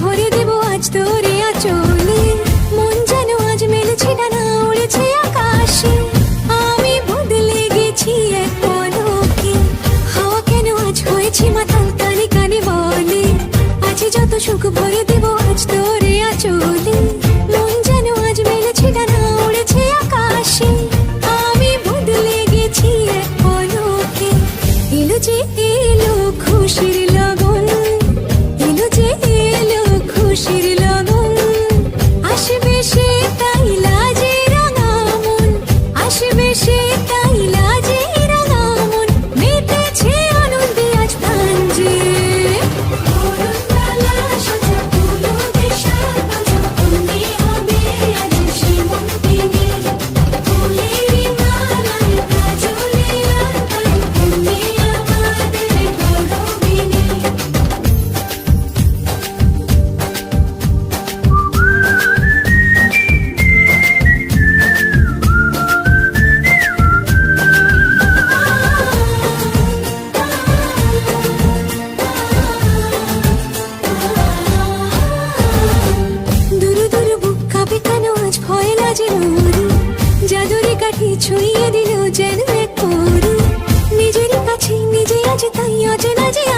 ভরে আছে তাই অচেনা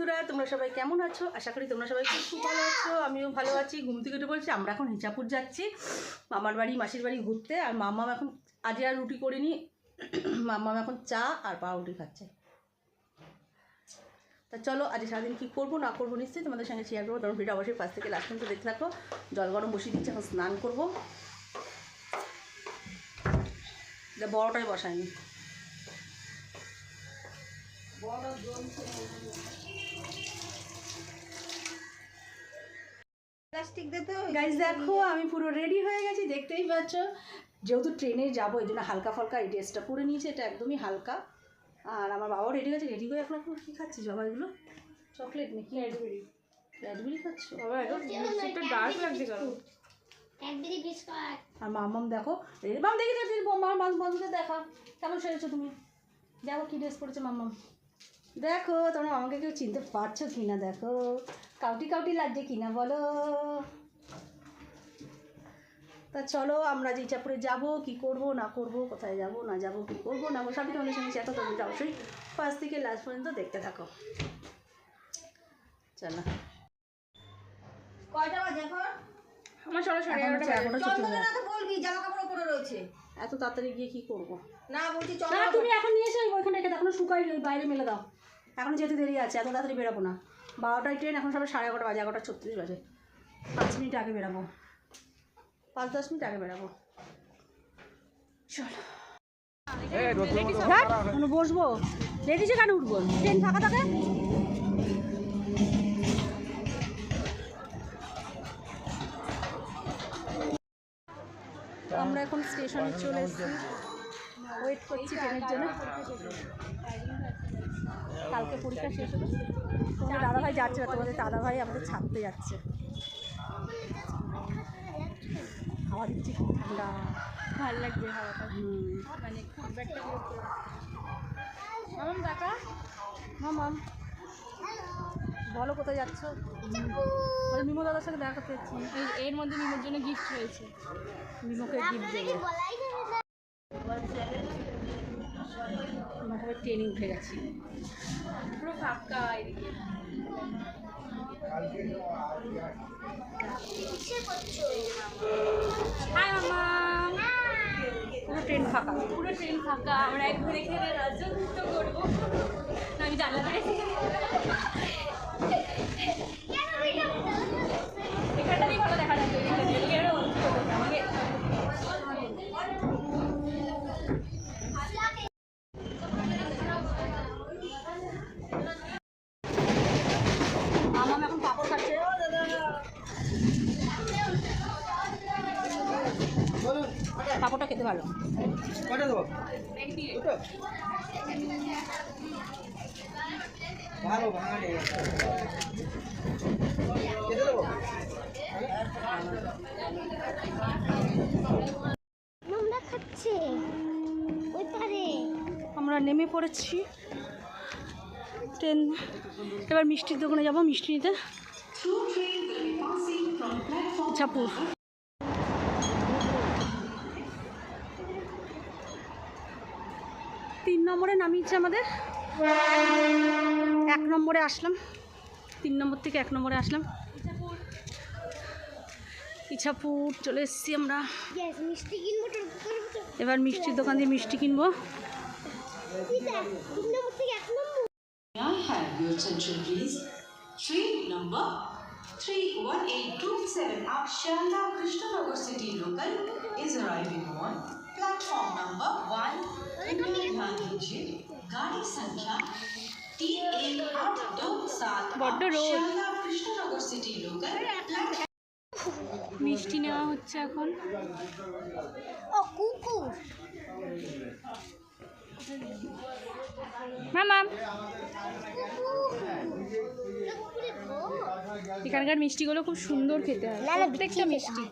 বন্ধুরা, তোমরা সবাই কেমন আছো? আশা করি তোমরা সবাই খুব ভালো আছো, আমিও ভালো আছি, ঘুম থেকে বলছি আমরা এখন হিচাপুর যাচ্ছি, মামার বাড়ি, মাসির বাড়ি ঘুরতে, আর মাম্মাম এখন আজকে আর রুটি করিনি মাম্মাম এখন চা আর পাউরুটি খাচ্ছে। তা চলো আজ সারাদিন কী করব, না করব নিশ্চয়ই তোমাদের সঙ্গে শেয়ার করব তখন ভিডিও অবশ্যই পাশ থেকে লাস্ট পর্যন্ত দেখতে থাকো, জল গরম বসিয়ে দিচ্ছে, এখন স্নান করব। বড়টাই বসায়নি। প্লাস্টিক দে তো গাইজ দেখো আমি পুরো রেডি হয়ে গেছি দেখতেই পাচ্ছ। যেহেতু ট্রেনে যাব এই জন্য হালকা ফালকা এই ড্রেসটা পরে নিয়েছি এটা একদমই হালকা। আর আমার বাবাও রেডি হয়েছে রেডি হয়ে এখন এখন কী খাচ্ছিস বাবা এগুলো? চকলেট নাকি? র্যাডবেরি র্যাডবেরি খাচ্ছ? বাবা একটু ডার্ক লাগছে কেন? আর মামাম দেখো মাম দেখি মামার মাছ দেখা? কেমন সেরেছো তুমি? দেখো কী ড্রেস পরেছে মামাম। দেখো তোমরা আমাকে কেউ চিনতে পারছ কি না দেখো। কাউটি কাউটি লাগছে কি না বলো? তা চলো আমরা যে চাপুরে যাব কি করব না করব কোথায় যাব না যাব কি করব না করব সবই তোমাদের সঙ্গে শেয়ার করতে হবে। অবশ্যই ফার্স্ট থেকে লাস্ট পর্যন্ত দেখতে থাকো। চলো। কয়টা বাজে এখন? আমার তো বলবি জামা কাপড় পরে রয়েছে। এত তাড়াতাড়ি গিয়ে কি করব? না বলছি না তুমি এখন নিয়ে এসে ওইখানে রেখে দাও, এখনও শুকাই বাইরে মেলে দাও। এখন যেতে দেরি আছে এত তাড়াতাড়ি বেরোবো না। বারোটায় ট্রেন এখন সবাই সাড়ে এগারোটা বাজে এগারোটা ছত্রিশ বাজে। পাঁচ মিনিট আগে বেরাবো। পাঁচ দশ মিনিট আগে বেরাবো। চলো। এখন বসবো। লেডিসে কেন উঠবো। ট্রেন ফাঁকা থাকে? আমরা এখন স্টেশনে চলে এসেছি। ওয়েট করছি ট্রেনের জন্য। কালকে পরীক্ষা শেষ হলো তোমাদের দাদাভাই যাচ্ছে না তোমাদের দাদাভাই আমাদের ছাড়তে যাচ্ছে। হাওয়া দিচ্ছে খুব ঠান্ডা। ভালো লাগছে হাওয়াটা। মানে খুব একটা মামাম মামাম। বলো কোথায় যাচ্ছ? বলে মিমো দাদার সাথে দেখা করতে যাচ্ছি। এর মধ্যে মিমের জন্য গিফট রয়েছে। মিমোকে গিফট দেবো। সবাই ট্রেনে উঠে গেছি। পুরো ফাঁকা এদিকে। হাই পুরো ট্রেন ফাঁকা। পুরো ট্রেন ফাঁকা। আমরা একবার এখানে রাজত্ব করব। আমি জানলা এখানটা দিয়ে ভালো দেখা যাচ্ছে ভালো কটা দেবো? দুটো? ভালো ভাঙা নেই খেতে দেবো? নোংরা খাচ্ছে। ওই পারে। আমরা নেমে পড়েছি। ট্রেন এবার মিষ্টির দোকানে যাব। মিষ্টি নিতে। ঝাপুর নম্বরে নামিয়েছে আমাদের। এক নম্বরে আসলাম। তিন নম্বর থেকে এক নম্বরে আসলাম। ইছাপুর চলে এসেছি আমরা। এবার মিষ্টির দোকান দিয়ে মিষ্টি কিনবো। ঠিক আছে তিন নম্বর থেকে এক নম্বর। May I have your attention, please? Train number 31827 up Sharda Krishnanagar City local is arriving on platform number 1 Gandhiji. गाड़ी संख्या टी ए आठ दो सात বড্ড রোদ। Sharada Krishnanagar city local platform মিষ্টি নেওয়া হচ্ছে এখন ও কুকুর মামা কুকুরের গো এখানকার মিষ্টিগুলো খুব সুন্দর খেতে হয় না, না, প্রত্যেকটা বিক্রি মিষ্টি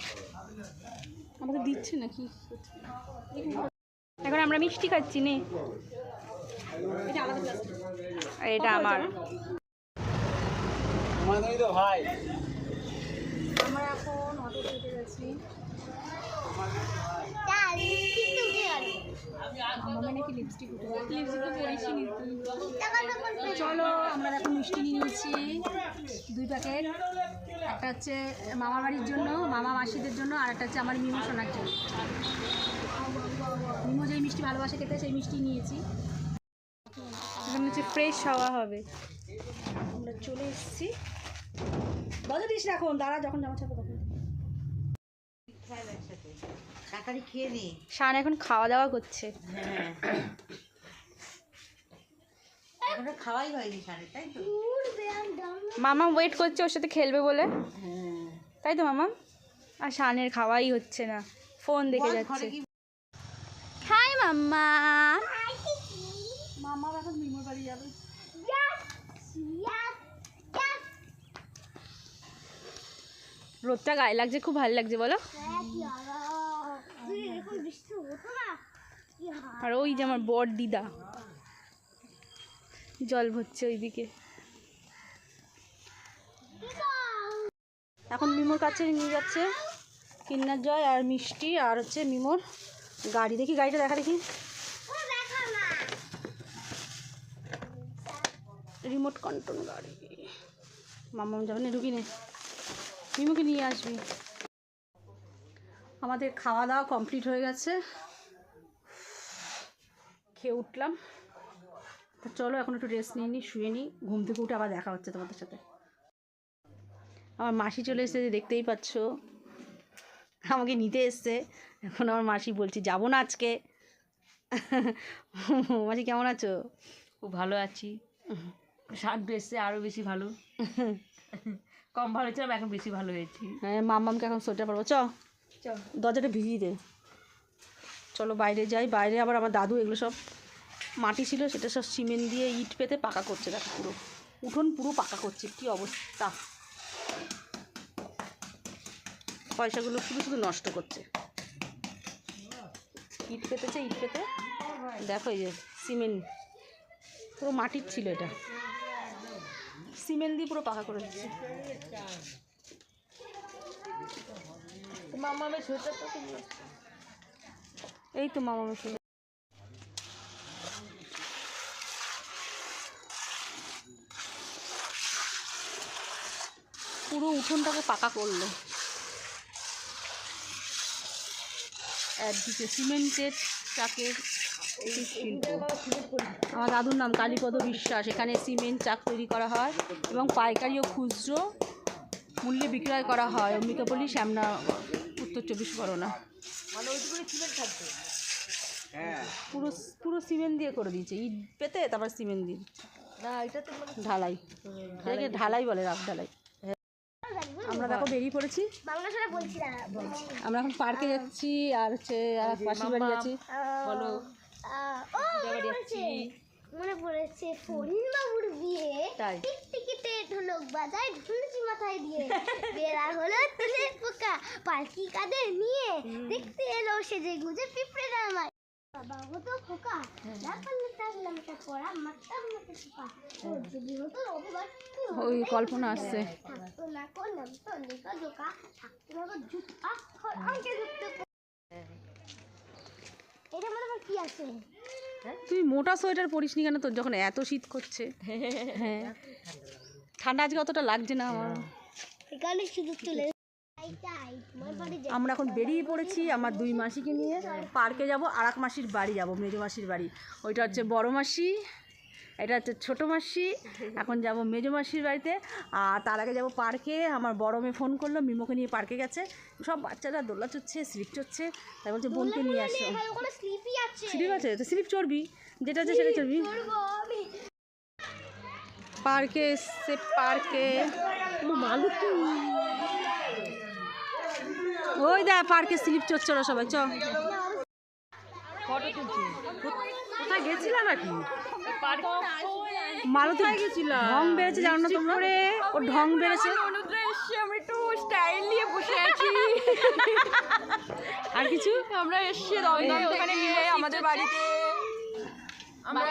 আমাকে দিচ্ছে নাকি এখন আমরা মিষ্টি খাচ্ছি নে। এটা আমার। ভাই আমরা এখন আমার নাকি লিপস্টিক উঠে লিপস্টিক তো পরিছি নি তুই টাকা টাকা চলো আমরা এখন মিষ্টি নিয়ে নিয়েছি দুই প্যাকেট। একটা হচ্ছে মামা বাড়ির জন্য মামা মাসিদের জন্য আর একটা হচ্ছে আমার মিমো সোনার জন্য। মিমো যেই মিষ্টি ভালোবাসে খেতে সেই মিষ্টি নিয়েছি। এখানে হচ্ছে ফ্রেশ হাওয়া হবে। আমরা চলে এসেছি। বলে দিস না এখন দাঁড়া যখন জামা ছাড়বো তখন। তাড়াতাড়ি খেয়ে নে। শান এখন খাওয়া দাওয়া করছে। হ্যাঁ। খাওয়াই হয়নি সাড়ে তাই তো? মামা ওয়েট করছে ওর সাথে খেলবে বলে। হ্যাঁ। তাই তো মামা? আর শানের খাওয়াই হচ্ছে না। ফোন দেখে যাচ্ছে। ঘরে মাম্মা মামা এখন মিমোর বাড়ি যাবে। রোদটা গায়ে লাগছে খুব ভালো লাগছে বলো। আর ওই যে আমার বর দিদা। জল ভরছে ওইদিকে। এখন মিমোর কাছে নিয়ে যাচ্ছে। কিন্নার জয় আর মিষ্টি আর হচ্ছে মিমোর গাড়ি দেখি, গাড়িটা দেখা দেখি। রিমোট কন্ট্রোল গাড়ি। মাম্মাম যাবে না ঢুকি নে মিমুকে নিয়ে আসবি। আমাদের খাওয়া দাওয়া কমপ্লিট হয়ে গেছে। খেয়ে উঠলাম। তা চলো, এখন একটু রেস্ট নিয়ে নিই শুয়ে নিই ঘুম থেকে উঠে আবার দেখা হচ্ছে তোমাদের সাথে। আমার মাসি চলে এসেছে, দেখতেই পাচ্ছ। আমাকে নিতে এসছে। এখন আমার মাসি বলছি যাব না আজকে। মাসি কেমন আছো? খুব ভালো আছি। স্বাদ বেশি আরও বেশি ভালো। কম ভালো ছিলাম এখন বেশি ভালো হয়েছি। হ্যাঁ মাম্মামকে এখন সোয়েটার পরবো। চ দরজাটা ভিজিয়ে দে। চলো বাইরে যাই। বাইরে আবার আমার দাদু এগুলো সব মাটি ছিল সেটা সব সিমেন্ট দিয়ে ইট পেতে পাকা করছে। দেখো পুরো। উঠোন পুরো পাকা করছে। কি অবস্থা? পয়সাগুলো শুধু শুধু নষ্ট করছে। ইট পেতেছে ইট পেতে? দেখো যে, সিমেন্ট। পুরো মাটির ছিল এটা। সিমেন্ট দিয়ে পুরো পাকা করে দিচ্ছে। নিয়ে এই তো মামা মেশিন পুরো উঠোনটাকে পাকা করল। একদিকে সিমেন্টের চাকের শিল্প। আমার দাদুর নাম কালীপদ বিশ্বাস। এখানে সিমেন্ট চাক তৈরি করা হয় এবং পাইকারি ও খুচরো মূল্যে বিক্রয় করা হয়। অম্বিকাপল্লী শ্যামনা উত্তর চব্বিশ পরগনা। হ্যাঁ। পুরো পুরো সিমেন্ট দিয়ে করে দিয়েছে। ইট পেতে তারপর সিমেন্ট দিয়ে। মানে ঢালাই। এটাকে ঢালাই বলে রাত ঢালাই। আমরা দেখো বেরিয়ে পড়েছি। বাংলা সারা বলছি আমরা এখন পার্কে যাচ্ছি আর হচ্ছে আর এক বাড়ি যাচ্ছি। বলো। মনে পড়েছে। মনে ফরিন বাবুর বিয়ে। তাই। টিকটিকিতে ঢোলক বাজায় ঢুলছি মাথায় দিয়ে। বেড়া হলো তুলের পোকা পালকি কাঁধে নিয়ে দেখতে এলো সেজে গুজে পিঁপড়ে বাবা হতো খোকা। না পারলে তার নামটা পড়া মারতাম মাকে ছোপা ও যদি হতো রবিবার ওই কল্পনা আসছে। মনে আছে? তুই মোটা সোয়েটার পরিস নি কেন? তোর যখন এত শীত করছে। হ্যাঁ। ঠান্ডা আজকে অতটা লাগছে না আমার। এখানে শুধু যে আমরা এখন বেরিয়ে পড়েছি আমার দুই মাসিকে নিয়ে। পার্কে যাব আর এক মাসির বাড়ি যাব মেজো মাসির বাড়ি। ওইটা হচ্ছে বড় মাসি এটা হচ্ছে ছোটো মাসি। এখন যাব মেজো মাসির বাড়িতে। আর তার আগে যাব পার্কে। আমার বড় মেয়ে ফোন করল মিমোকে নিয়ে পার্কে গেছে। সব বাচ্চারা দোলা চড়ছে স্লিপ চড়ছে। তাই বলছে বোনকে নিয়ে আসো। স্লিপ আছে তো স্লিপ চড়বি। যেটা আছে সেটা চড়বি। পার্কে এসছে পার্কে। ওই দেখ পার্কে স্লিপ চড়ছে ওরা সবাই চ। কোথায় নাকি ঢং বেড়েছে জানো না তোমরা? ও ঢং বেড়েছে। অনুদ্রা একটু স্টাইল নিয়ে বসে আছি। আর কিছু? আমরা এসছি দমদম ওখানে নিয়ে আমাদের বাড়িতে। আমরা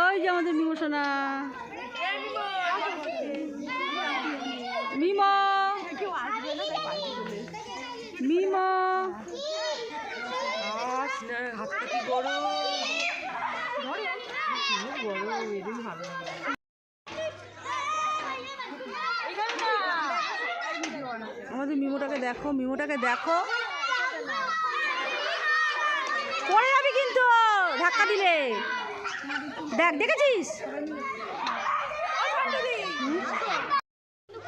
ওই যে আমাদের মিমো! মিমো। আমাদের মিমোটাকে দেখো মিমোটাকে দেখো। পড়ে যাবি কিন্তু ধাক্কা দিলে। দেখ দেখেছিস?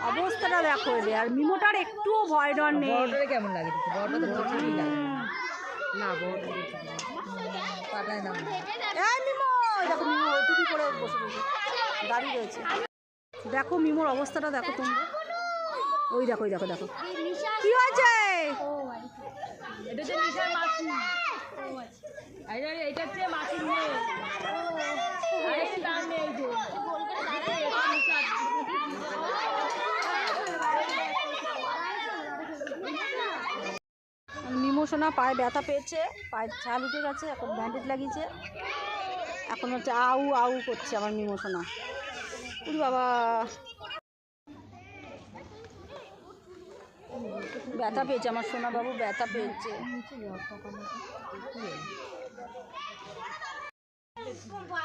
অবস্থাটা দেখো এদের। আর মিমোটার একটুও ভয় ডর নেই। কেমন লাগে না এই মিমো দেখো মিমো টুপি করে বসে রয়েছে। দাঁড়িয়ে রয়েছে। দেখো মিমোর অবস্থাটা দেখো তোমরা। ওই দেখো ওই দেখো দেখো। কি হয়েছে? এটা হচ্ছে আরে এটা হচ্ছে মেয়ে আরে তার মেয়ে এই যে সোনা, পায়ে ব্যথা পেয়েছে, পায়ে ছাল উঠে গেছে, এখন ব্যান্ডেজ লাগিয়েছে। এখন হচ্ছে আউ আউ করছে আমার মিমো সোনা। উরি বাবা। ব্যথা পেয়েছে আমার সোনা বাবু, ব্যথা পেয়েছে।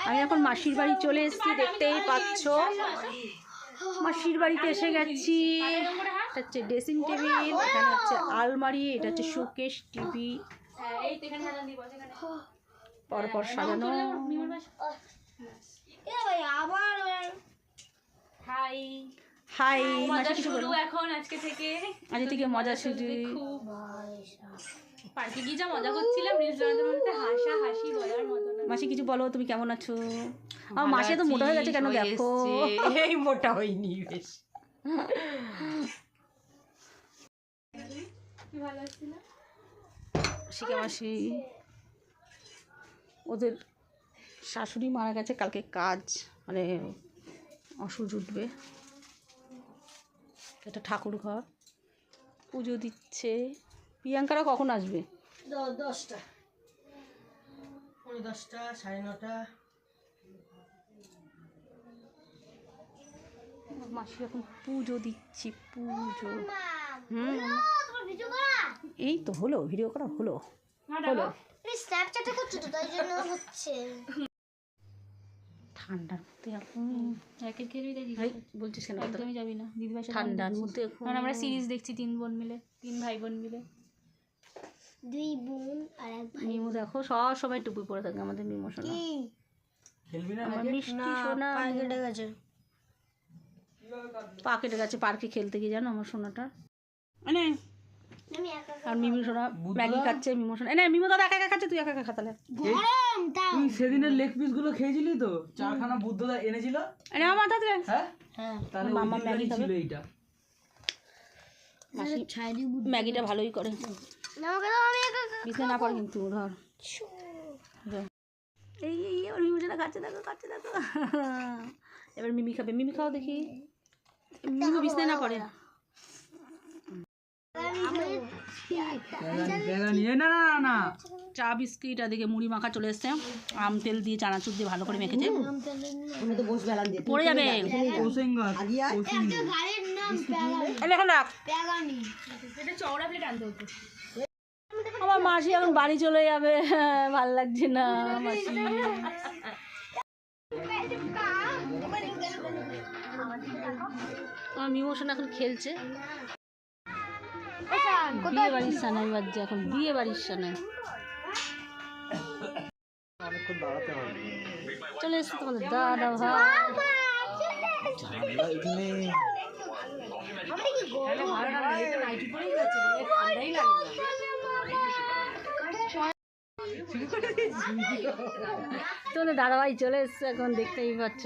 আমি এখন মাসির বাড়ি চলে এসেছি, দেখতেই পাচ্ছ। মাসির বাড়িতে এসে গেছি। এটা হচ্ছে ড্রেসিং টেবিল এখানে হচ্ছে আলমারি এটা হচ্ছে শোকেস টিভি পরপর সাজানো। হাই হাই মজা শুরু এখন আজকে থেকে। আজ থেকে মজা শুরু। খুব পার্কে গিয়ে যা মজা করছিলাম রিলস বানাতে বানাতে হাসা হাসি বলার মতো না। মাসি কিছু বলো তুমি কেমন আছো? আমার মাসি তো মোটা হয়ে গেছে কেন দেখো? এই মোটা হয়নি বেশ। শিখা মাসি। ওদের শাশুড়ি মারা গেছে কালকে কাজ মানে অসুর উঠবে একটা ঠাকুর ঘর পুজো দিচ্ছে। প্রিয়াঙ্কারা কখন আসবে? দশটা। পনেরো দশটা সাড়ে নটা। মাসি এখন পুজো দিচ্ছি পুজো। হুম। তোমার ভিডিও করা? এই তো হলো ভিডিও করা হলো। হলো। স্ন্যাপচ্যাটে করছ তো তাই জন্য হচ্ছে। ঠান্ডার মধ্যে এখন দেখি বলছিস কেন? একদমই যাবি না। দিদিভাই ঠান্ডার মধ্যে এখন আমরা সিরিজ দেখছি তিন বোন মিলে তিন ভাই বোন মিলে। দুই বোন আর এক ভাই। মিমু দেখো সব সময় টুপি পরে থাকে আমাদের মিমু সোনা। খেলবি না আমার মিষ্টি সোনা কেটে গেছে। পা কেটে গেছে পার্কে খেলতে গিয়ে জানো আমার সোনাটা? মানে আর মিমি সোনা ম্যাগি খাচ্ছে মিমু সোনা। না মিমু দাদা একা একা খাচ্ছে তুই একা একা খাতালে। তুই সেদিনের লেগ পিসগুলো খেয়েছিলি তো? চারখানা বুদ্ধদা এনেছিল? এনে আমার হাতে হ্যাঁ? হ্যাঁ। তাহলে মামা ম্যাগি খাবে। ছিল এইটা মাসি ম্যাগিটা ভালোই করে। বিছনা না পড়ে কিন্তু ধর। এই এই এবার মিমিটা খাচ্ছে দেখো খাচ্ছে দেখো এবার মিমি খাবে। মিমি খাও দেখি। মিমি বিছনায় না পড়ে। না না না না। চা বিস্কিট আর দিকে মুড়ি মাখা চলে এসছে। আম তেল দিয়ে চানাচুর দিয়ে ভালো করে মেখেছে। পড়ে যাবে। রাখ চওড়া প্লেট আনতে হতো। মাসি এখন বাড়ি চলে যাবে। ভালো লাগছে না মাসি। আমার মিমোশন এখন খেলছে। বিয়ে বাড়ির সানাই বাজছে এখন বিয়ে বাড়ির সানাই। চলে এসছে তোমাদের দাদা ভাই। তোমাদের দাদাভাই চলে এসছে এখন দেখতেই পাচ্ছ